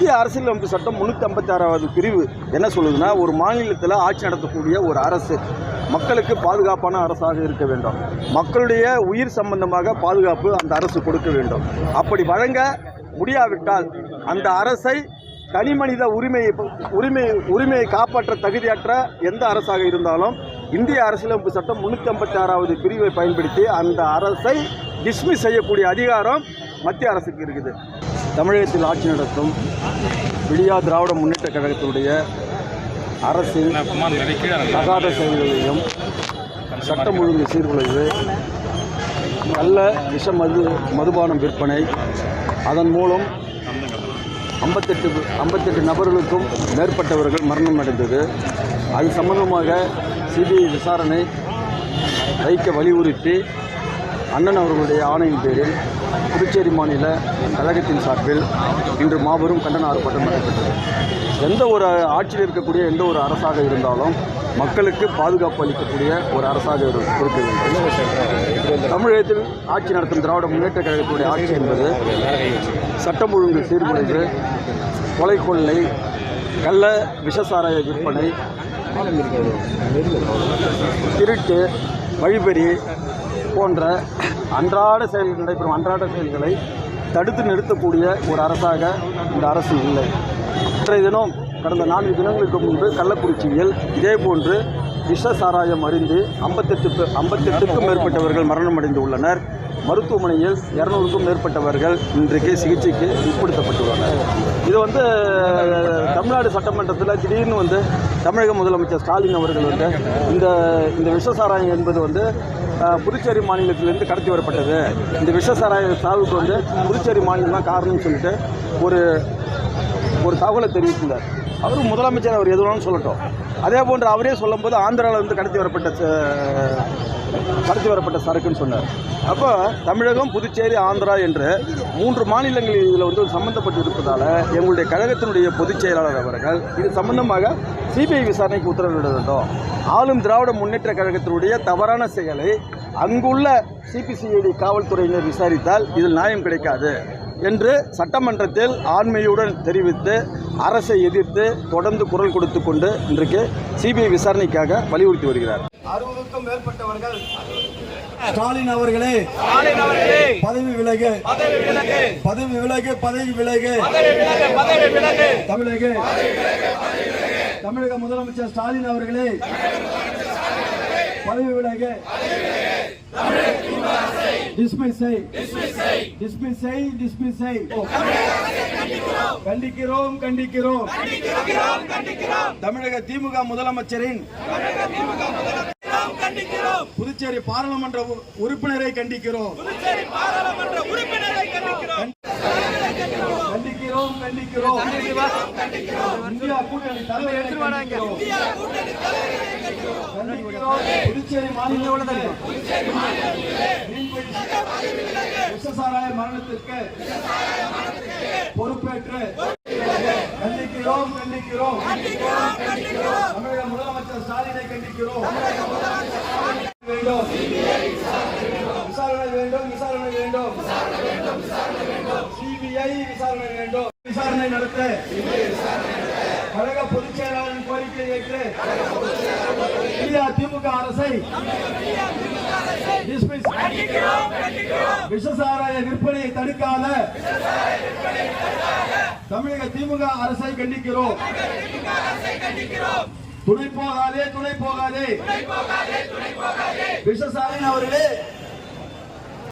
இந்திய அரசியலமைப்பு சட்டம் முன்னூற்றி ஐம்பத்தி ஆறாவது பிரிவு என்ன சொல்லுதுன்னா ஒரு மாநிலத்தில் ஆட்சி நடத்தக்கூடிய ஒரு அரசு. மக்களுக்கு பாதுகாப்பான அரசாக இருக்க வேண்டும். மக்களுடைய உயிர் சம்பந்தமாக பாதுகாப்பு அந்த அரசு கொடுக்க வேண்டும். அப்படி வழங்க முடியாவிட்டால் அந்த அரசை தனிமனித உரிமையை உரிமை உரிமையை காப்பாற்ற தகுதியற்ற எந்த அரசாக இருந்தாலும் இந்திய அரசியலமைப்பு சட்டம் முன்னூற்றி ஐம்பத்தி ஆறாவது பிரிவை பயன்படுத்தி அந்த அரசை டிஸ்மிஸ் செய்யக்கூடிய அதிகாரம் மத்திய அரசுக்கு இருக்குது. தமிழகத்தில் ஆட்சி நடத்தும் விடியா திராவிட முன்னேற்ற கழகத்தினுடைய அரசின் தகாத செயல்களையும் சட்டம் ஒழுங்கு சீர்குலைவு நல்ல விஷ மது மதுபானம் விற்பனை அதன் மூலம் ஐம்பத்தெட்டு ஐம்பத்தெட்டு நபர்களுக்கும் மேற்பட்டவர்கள் மரணம் அடைந்தது. அது சம்பந்தமாக சிபிஐ விசாரணை வைக்க வலியுறுத்தி அண்ணன் அவர்களுடைய ஆணையின் பேரில் புதுச்சேரி மாநில கழகத்தின் சார்பில் இன்று மாபெரும் கண்டன ஆர்ப்பாட்டம் நடைபெற்றது. எந்த ஒரு ஆட்சியில் இருக்கக்கூடிய எந்த ஒரு அரசாக இருந்தாலும் மக்களுக்கு பாதுகாப்பு அளிக்கக்கூடிய ஒரு அரசாக இருக்க வேண்டும். தமிழகத்தில் ஆட்சி நடத்தும் திராவிட முன்னேற்ற கழகத்துடைய ஆட்சி என்பது சட்டம் ஒழுங்கு சீர்குலைவு கொலை கொள்ளை கள்ள விஷசாராய விற்பனை திருட்டு வழிபறி போன்ற அன்றாட செயல்கள் நடைபெறும் அன்றாட செயல்களை தடுத்து நிறுத்தக்கூடிய ஒரு அரசாக இந்த அரசு இல்லை. இன்றைய தினம் கடந்த நான்கு தினங்களுக்கு முன்பு கள்ளக்குறிச்சியில் இதேபோன்று விஷ சாராயம் அறிந்து ஐம்பத்தெட்டு ஐம்பத்தெட்டுக்கும் மேற்பட்டவர்கள் மரணமடைந்து உள்ளனர் மருத்துவமனையில் இரநூறுக்கும் மேற்பட்டவர்கள் இன்றைக்கு சிகிச்சைக்கு உட்படுத்தப்பட்டுள்ளனர். இது வந்து தமிழ்நாடு சட்டமன்றத்தில் திடீர்னு வந்து தமிழக முதலமைச்சர் ஸ்டாலின் அவர்கள் வந்து இந்த இந்த விஷசாராயம் என்பது வந்து புதுச்சேரி மாநிலத்திலிருந்து கடத்தி வரப்பட்டது. இந்த விஷசாராய சாவுக்கு வந்து புதுச்சேரி மாநிலம் தான் காரணம்னு சொல்லிட்டு ஒரு ஒரு தகவலை தெரிவித்துள்ளார். அவர் முதலமைச்சர் அவர் எது சொல்லட்டும். அதே போன்று அவரே சொல்லும்போது ஆந்திராவில் இருந்து கடத்தி வரப்பட்ட ச- கடத்தி வரப்பட்ட சரக்குன்னு சொன்னார். அப்போ தமிழகம் புதுச்சேரி ஆந்திரா என்று மூன்று மாநிலங்கள் இதில் வந்து சம்மந்தப்பட்டு இருப்பதால் எங்களுடைய கழகத்தினுடைய பொதுச் செயலாளர் அவர்கள் இது சம்பந்தமாக சிபிஐ விசாரணைக்கு உத்தரவிட வேண்டும் ஆளும் திராவிட முன்னேற்ற கழகத்தினுடைய தவறான செயலை அங்குள்ள சிபிசிஐடி காவல்துறையினர் விசாரித்தால் இதில் நியாயம் கிடைக்காது. என்று சட்டமன்றத்தில் ஆண்மையுடன் தெரிவித்து அரசை எதிர்த்து தொடர்ந்து குரல் கொடுத்து கொண்டு இன்றைக்கு சிபிஐ விசாரணைக்காக வலியுறுத்தி வருகிறார். அறுபதுக்கும் மேற்பட்டவர்கள் ஸ்டாலின் அவர்களே பதவி விலகு. பதவி விலகு பதவி விலகு. தமிழக தமிழக முதலமைச்சர் ஸ்டாலின் அவர்களே பதவி விலகு டிஸ்மிஸ் செய் டிஸ்மிஸ் செய் டிஸ்மிஸ் செய் கண்டிக்கிறோம் கண்டிக்கிறோம். தமிழக திமுக முதலமைச்சரின் புதுச்சேரி பாராளுமன்ற உ- உறுப்பினரை கண்டிக்கிறோம். கண்டிக்கிறோம் கண்டிக்கிறோம். இந்தியா கூட்டணி தலைவரை கண்டிக்கிறோம். கண்டிக்கிறோம். புதுச்சேரி மாநில விஷசாராய மரணத்திற்கு பொறுப்பேற்று கண்டிக்கிறோம் கண்டிக்கிறோம். தமிழக முதலமைச்சர் ஸ்டாலினை கண்டிக்கிறோம். வேண்டும் விசாரணை வேண்டும் விசாரணை வேண்டும். சிபிஐ விசாரணை வேண்டும். விசாரணை நடத்த. கழக பொதுச் செயலாளரின் கோரிக்கை ஏற்று இந்தியா திமுக அரசை dismiss. விஷசாராய விற்பனையை தடுக்காத தமிழக திமுக அரசை கண்டிக்கிறோம். துணை போகாதே துணை போகாதே. விஷசாலின் அவர்களே